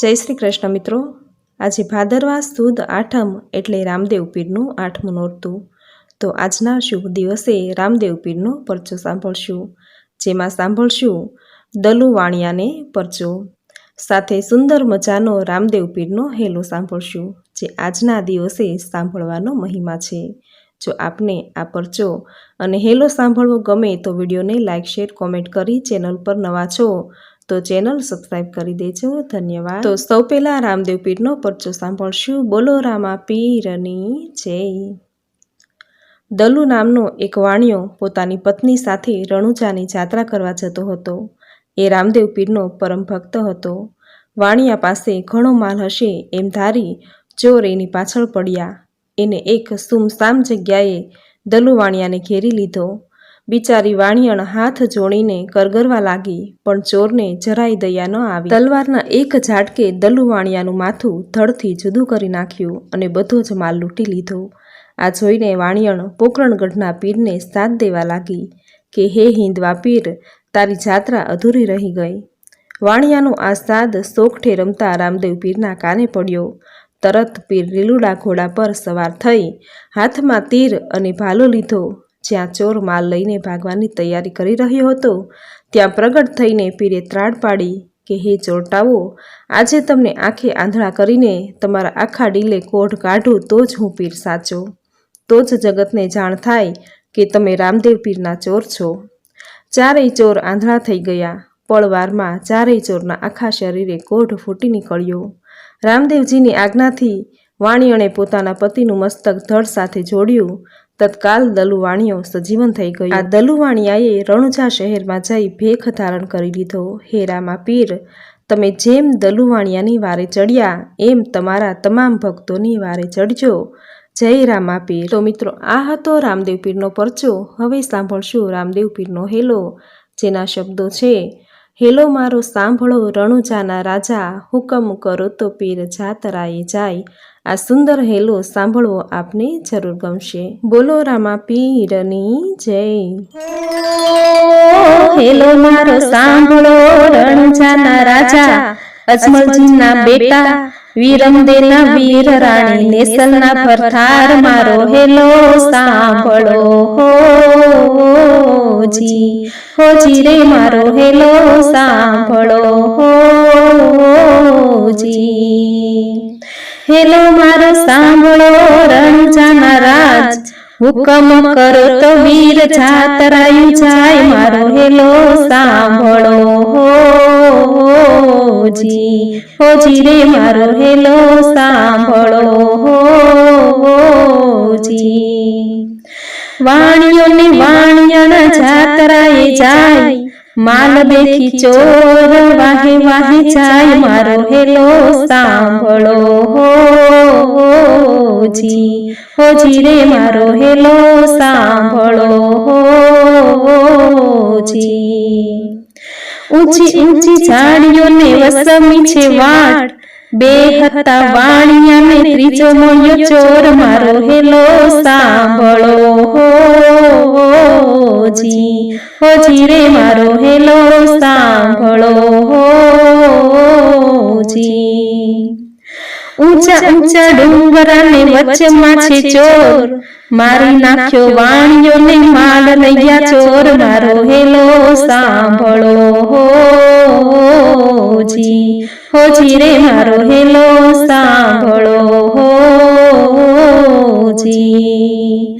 જય શ્રી કૃષ્ણ મિત્રો. આજે ભાદરવા સુદ આઠમ એટલે રામદેવ પીરનું આઠમું નોરતું. તો આજના શુભ દિવસે રામદેવ પીરનો પરચો સાંભળશું. જેમાં સાંભળશું દલુ વાણિયાને પરચો. સાથે સુંદર મજાનો રામદેવ પીરનો હેલો સાંભળશું, જે આજના દિવસે સાંભળવાનો મહિમા છે. જો આપને આ પરચો અને હેલો સાંભળવો ગમે તો વિડીયોને લાઇક શેર, કોમેન્ટ કરી ચેનલ પર નવા છો તો ચેનલ સબસ્ક્રાઈબ કરી દેજો. ધન્યવાદ. તો સૌ પહેલાં રામદેવ પીરનો પરચો સાંભળશું. બોલો રામા પીરની જય. દલુ નામનો એક વાણિયો પોતાની પત્ની સાથે રણુજાની જાત્રા કરવા જતો હતો. એ રામદેવ પીરનો પરમ ભક્ત હતો. વાણિયા પાસે ઘણો માલ હશે એમ ધારી ચોર એની પાછળ પડ્યા. એને એક સુમસામ જગ્યાએ દલુ વાણિયાને ઘેરી લીધો. બિચારી વાણિયણ હાથ જોડીને કરગરવા લાગી, પણ ચોરને જરાય દયા ન આવી. તલવારના એક ઝાટકે દલુ વાણિયાનું માથું ધડથી જુદું કરી નાખ્યું અને બધો જ માલ લૂંટી લીધો. આ જોઈને વાણિયણ પોકરણગઢના પીરને સાથ દેવા લાગી કે, હે હિંદવા પીર, તારી જાત્રા અધૂરી રહી ગઈ. વાણિયાનો આ સાદ સોખઠે રમતા રામદેવ પીરના કાને પડ્યો. તરત પીર લીલુડા ઘોડા પર સવાર થઈ, હાથમાં તીર અને ભાલો લીધો. જ્યાં ચોર માલ લઈને ભાગવાની તૈયારી કરી રહ્યો હતો, ત્યાં પ્રગટ થઈને પીરે ત્રાડ પાડી કે, હે ચોરટાઓ, આજે તમને આંખે આંધળા કરીને તમારા આખા ડીલે કોઢ કાઢું તો જ હું પીર સાચો. તો જ જગતને જાણ થાય કે તમે રામદેવ પીરના ચોર છો. ચારેય ચોર આંધળા થઈ ગયા, પળવારમાં ચારેય ચોરના આખા શરીરે કોઢ ફૂટી નીકળ્યો. રામદેવજીની આજ્ઞાથી વાણિયણે પોતાના પતિનું મસ્તક ધડ સાથે જોડ્યું. તત્કાલ દલુવાણીઓ સજીવન થઈ ગયો. આ દલુવાણિયાએ રણુજા શહેરમાં જઈ ભેખ ધારણ કરી લીધો. હે રામા પીર, તમે જેમ દલુવાણિયાની વારે ચડ્યા, એમ તમારા તમામ ભક્તોની વારે ચડજો. જય રામા પીર. તો મિત્રો, આ હતો રામદેવ પીરનો પરચો. હવે સાંભળશું રામદેવ પીરનો હેલો, જેના શબ્દો છે હેલો મારો સાંભળો રણુજાના રાજા હુકમ કરો તો પીર જાતરાએ જાય. આ સુંદર હેલો સાંભળવો આપને જરૂર ગમશે. બોલો રામા પીરની જય. હેલો મારો સાંભળો રણુજાના રાજા. અજમલજીના બેટા વીરમદેના વીર રાણી નેસલના ભરથાર મારો હેલો સાંભળો. હોજી હોજી રે મારો હેલો સાંભળો. હોજી. હેલો મારો સાંભળો રણજાના રાજ. હુકમ કરો તો વીર છાતરાયું જાય, મારો હેલો સાંભળો. હોજી હોજી રે, મારો હેલો સાંભળો. હોજી. વાણિયોને વાણિયાના જાતરાએ જાય માલ દેખી ચોર વાહે વાહે જાય, મારો હેલો સાંભળો. હો જી રે મારો હેલો સાંભળો હોજી. ઊંચી ઊંચી ઝાડીઓને વસમી છે વાટ. બે હતા વાણિયાને ત્રીજો મળ્યો ચોર મારો હેલો સાંભળો હોજી. હોજી. રે મારો હેલો સાંભળો હો જી ઊંચા ઊંચા ડુંગરાને વચ્ચેમાં છે ચોર. મારી નાખ્યો વાણિયોને માલ લઈ ગયા ચોર. મારો હેલો સાંભળો. હો જી હો જી રે મારો હેલો સાંભળો. હો જી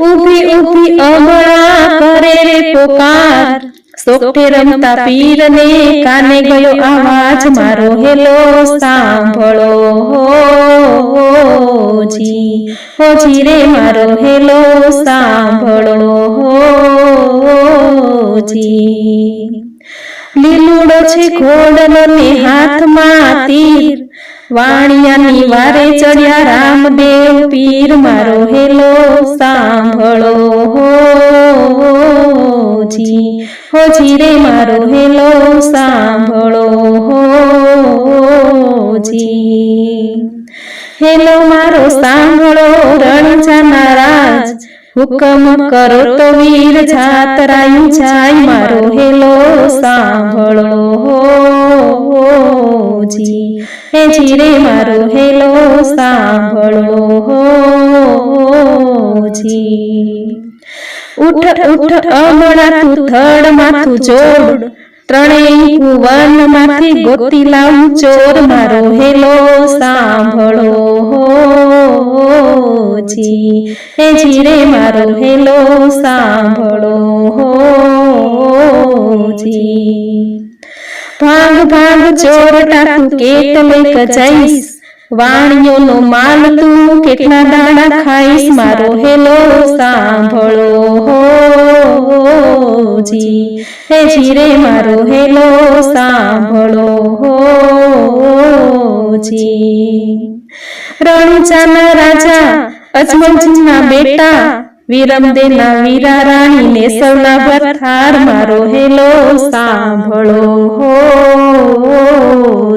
ઊભી ઊભી અમળા કરે રે પોકાર. સોખે રમતા પીરને કાને ગયો આવાજ મારો હેલો સાંભળો. હો જી હો જી રે મારો હેલો સાંભળો. હો જી લીલુડો છે ઘોડનો ને હાથમાં તીર વાણિયાની વારે ચડ્યા રામદેવ, પીર મારો હેલો, સાંભળો હોજી હોજી રે મારો હેલો, સાંભળો હોજી હેલો મારો, સાંભળો રણજાના રાજ. હુકમ કરો તો વીર જાતરાયું જાય મારો હેલો સાંભળો હો જી. હે જીરે મારો હેલો સાંભળો હોજી ઉઠ ઉઠ અમણા તું થડ માથું જોડ. ત્રણેય ભુવનમાંથી ગોતી લાવું ચોર મારો હેલો, સાંભળો જી. હે જીરે મારો હેલો, સાંભળો જી. ભાગ ભાગ, ચોર ટાકું કેટલેક જઈશ વાણિયોનો માલ તું કેટલા દાણા ખાઈશ? મારો હેલો સાંભળો જી. હે જીરે મારો હેલો સાંભળો જી. રણુચાના રાજા અજમલજીના બેટા વિરમદેના વીરા રાણી ને સૌના ભરથાર મારો હેલો સાંભળો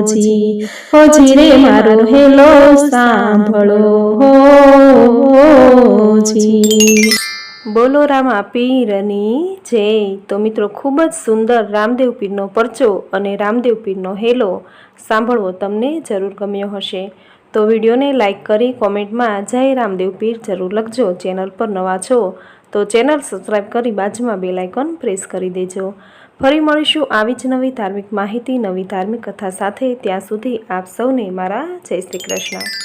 જી. હોજી રે મારો હેલો સાંભળો જી. બોલો રામા પીરની જય. તો મિત્રો ખૂબ જ સુંદર રામદેવ પીરનો પરચો અને રામદેવ પીરનો હેલો સાંભળવો તમને જરૂર ગમ્યો હશે. તો વિડીયોને લાઇક કરી કોમેન્ટમાં જય રામદેવ પીર જરૂર લખજો. ચેનલ પર નવા છો તો ચેનલ સબસ્ક્રાઈબ કરી બાજુમાં બે લાઇકોન પ્રેસ કરી દેજો. ફરી મળીશું આવી જ નવી ધાર્મિક માહિતી, નવી ધાર્મિક કથા સાથે. ત્યાં સુધી આપ સૌને મારા જય શ્રી કૃષ્ણ.